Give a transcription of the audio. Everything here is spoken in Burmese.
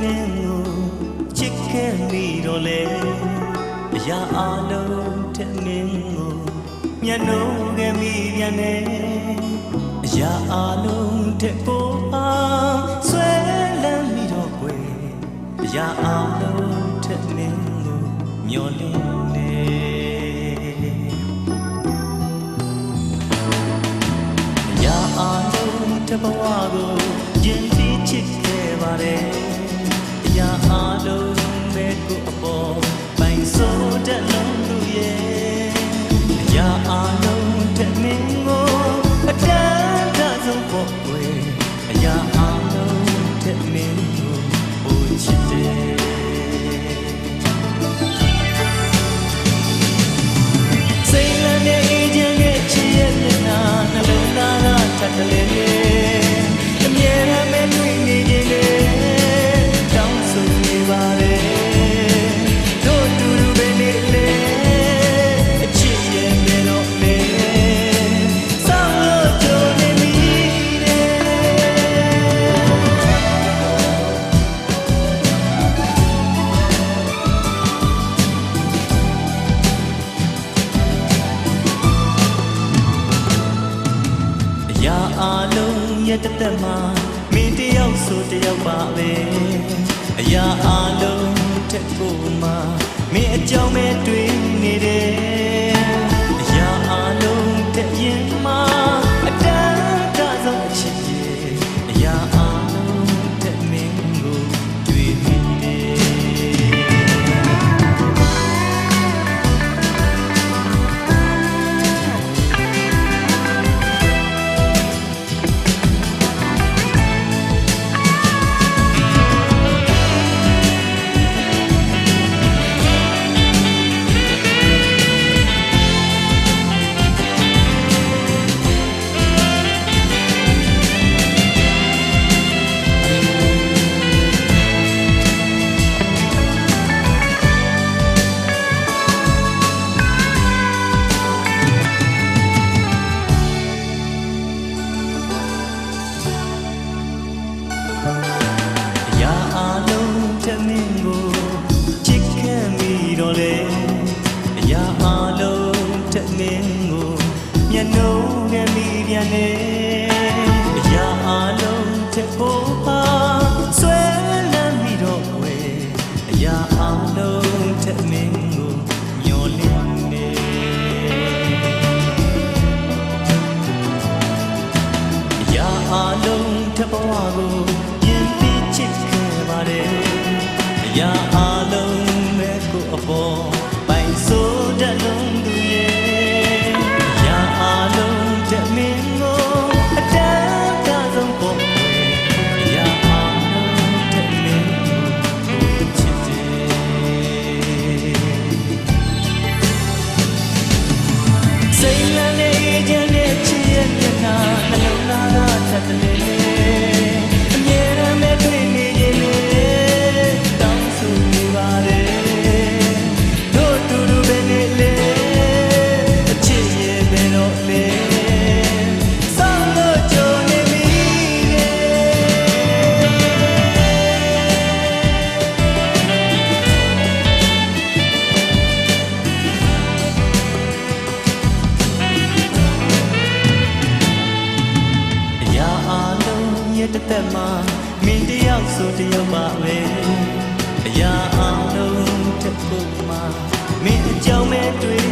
မင်းကိုချစ်ခဲ့မိတော့လေအရာအလုံးထက်မင်းကိုမျက်နှာခဲ့မိပြန်နေအရာအလုံးထက်ကိုအောင်ဆွဲလန်းမိတော့ကွယ်အရာအလုံးထက်မင်းကိုမျောလင်းနေအရာအလုံးတစ်ဘဝကို ရာအလုံးရဲ့တစ်သက်မှာမင်းတယောက်ဆိုတယောက်ပါပဲအရာအလုံးတဲ့ကိုမှာမင်းအကြောင်းပဲတွေ့နေတယ် အရာအလုံးတဲ့မင်းကိုချစ်ခဲ့မိတော့လေအရာအလုံးတဲ့မင်းကိုမျက်နှာငယ်မိပြန်နေအရာအလုံးတဲ့ကိုပါဆွဲလန်းမိတော့ွယ်အရာအလုံးတဲ့မင်းကိုညှော်လင်းနေအရာအလုံးတစ်ဘဝကို ရာအလုံးပဲကိုအပေါ်ပိုင်စိုးတဲ့လုံးသူရဲ့အရာအလုံးတဲ့မင်းကိုအတန်းကဆုံးပေါ်အရာအလုံးတဲ့မင်းကိုကိုချစ်တယ်စိတ်လန်းတဲ့အေးချမ်းတဲ့ချစ်ရဲ့မျက်နှာနှလုံးသားကထပ်တလဲ အသက်မှာမင်းတယောက်ဆိုတယောက်ပါပဲအရာအလုံးတစ်ခုမှာမင်းအကြောင်းပဲတွေ့